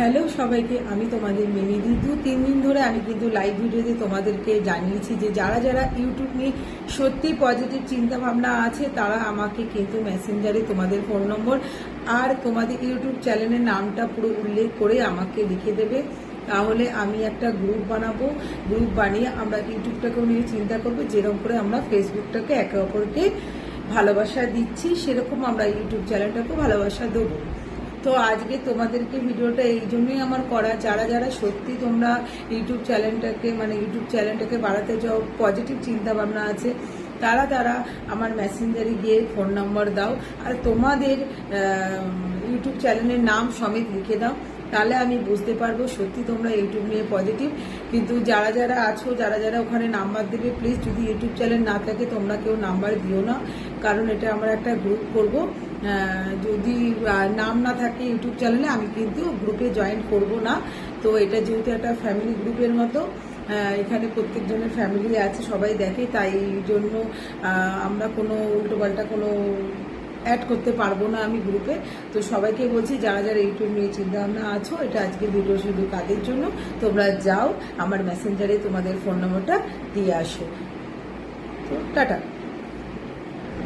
Hello সবাইকে, আমি তোমাদের মিনিদি দু তিন দিন ধরে আমি কিন্তু লাইভ ভিডিওতে তোমাদেরকে জানিয়েছি যে যারা যারা ইউটিউব নিয়ে সত্যি পজিটিভ চিন্তা ভাবনা আছে, তারা আমাকে কিন্তু মেসেঞ্জারে তোমাদের ফোন নম্বর আর তোমাদের ইউটিউব চ্যানেলের নামটা পুরো উল্লেখ করে আমাকে লিখে দেবে। তাহলে আমি একটা গ্রুপ বানাবো। গ্রুপ বানিয়ে আমরা ইউটিউবটাকেও নিয়ে চিন্তা করব, যেরকম করে আমরা ফেসবুকটাকে একে অপরকে ভালোবাসা দিচ্ছি, সেরকম আমরা ইউটিউব চ্যানেলটাকেও ভালোবাসা দেবো। তো আজকে তোমাদেরকে ভিডিওটা এই জন্যই আমার করা। যারা যারা সত্যি তোমরা ইউটিউব চ্যানেলটাকে মানে ইউটিউব চ্যানেলটাকে বাড়াতে যাও পজিটিভ চিন্তাভাবনা আছে, তারা তারা আমার মেসেঞ্জারে গিয়ে ফোন নাম্বার দাও। আর তোমাদের ইউটিউব চ্যানেলের নাম সমেত লিখে দাও। তাহলে আমি বুঝতে পারব সত্যি তোমরা ইউটিউব নিয়ে পজিটিভ কিন্তু যারা যারা আছো, যারা যারা ওখানে নাম্বার দেবে প্লিজ যদি ইউটিউব চ্যানেল না থাকে, তোমরা কেউ নাম্বার দিও না। কারণ এটা আমরা একটা গ্রুপ করব। যদি নাম না থাকে ইউটিউব চ্যানেলে আমি কিন্তু গ্রুপে জয়েন করব না। তো এটা যেহেতু একটা ফ্যামিলি গ্রুপের মতো এখানে প্রত্যেকজনের ফ্যামিলি আছে, সবাই দেখে। তাই জন্য আমরা কোনো উল্টোপাল্টা কোনো অ্যাড করতে পারব না আমি গ্রুপে তো সবাইকে বলছি, যারা যারা ইউটিউব নিয়ে চিন্তা ভাবনা আছো, এটা আজকে দুটো শুধু কাদের জন্য? তোমরা যাও, আমার মেসেঞ্জারে তোমাদের ফোন নম্বরটা দিয়ে আসো। তো টাটা।